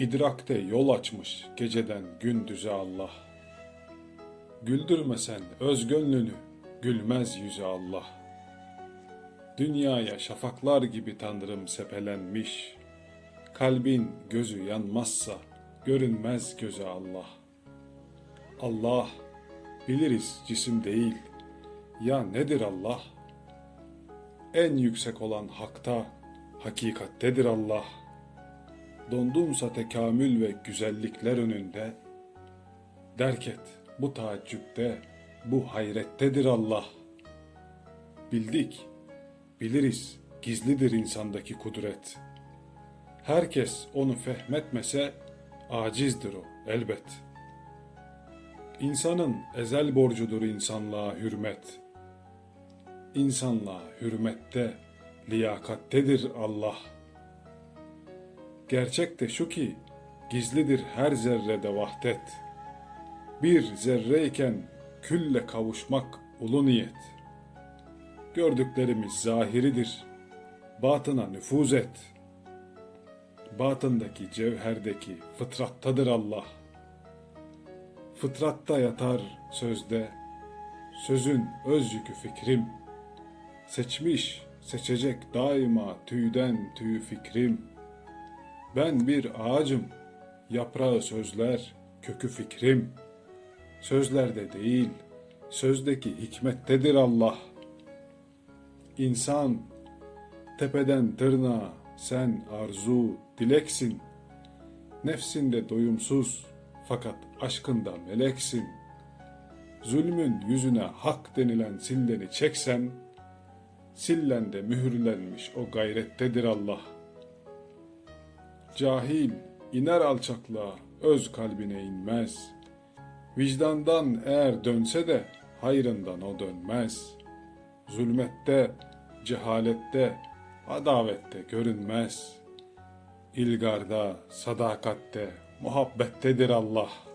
İdrakte yol açmış geceden gündüze Allah. Güldürmesen öz gönlünü, gülmez yüze Allah. Dünyaya şafaklar gibi Tanrım sepelenmiş. Kalbin gözü yanmazsa görünmez göze Allah. Allah biliriz cisim değil. Ya nedir Allah? En yüksek olan hakta, hakikattedir Allah. Dondumsa tekamül ve güzellikler önünde, derk et bu taaccüpte, bu hayrettedir Allah. Bildik, biliriz gizlidir insandaki kudret. Herkes onu fehmetmese acizdir o elbet. İnsanın ezel borcudur insanlığa hürmet. İnsanlığa hürmette, liyakattedir Allah. Gerçek de şu ki, gizlidir her zerrede vahdet. Bir zerreyken külle kavuşmak ulu niyet. Gördüklerimiz zahiridir, batına nüfuz et. Batındaki cevherdeki fıtrattadır Allah. Fıtratta yatar sözde, sözün öz yükü fikrim. Seçmiş, seçecek daima tüyden tüy fikrim. Ben bir ağacım, yaprağı sözler, kökü fikrim. Sözlerde değil, sözdeki hikmettedir Allah. İnsan, tepeden tırnağa sen arzu, dileksin. Nefsinde doyumsuz, fakat aşkında meleksin. Zulmün yüzüne hak denilen silleni çeksen, sillende mühürlenmiş o gayrettedir Allah. Cahil iner alçaklığa, öz kalbine inmez. Vicdandan eğer dönse de hayrından o dönmez. Zulmette, cehalette, adavette görünmez. İlgarda, sadakatte, muhabbettedir Allah.''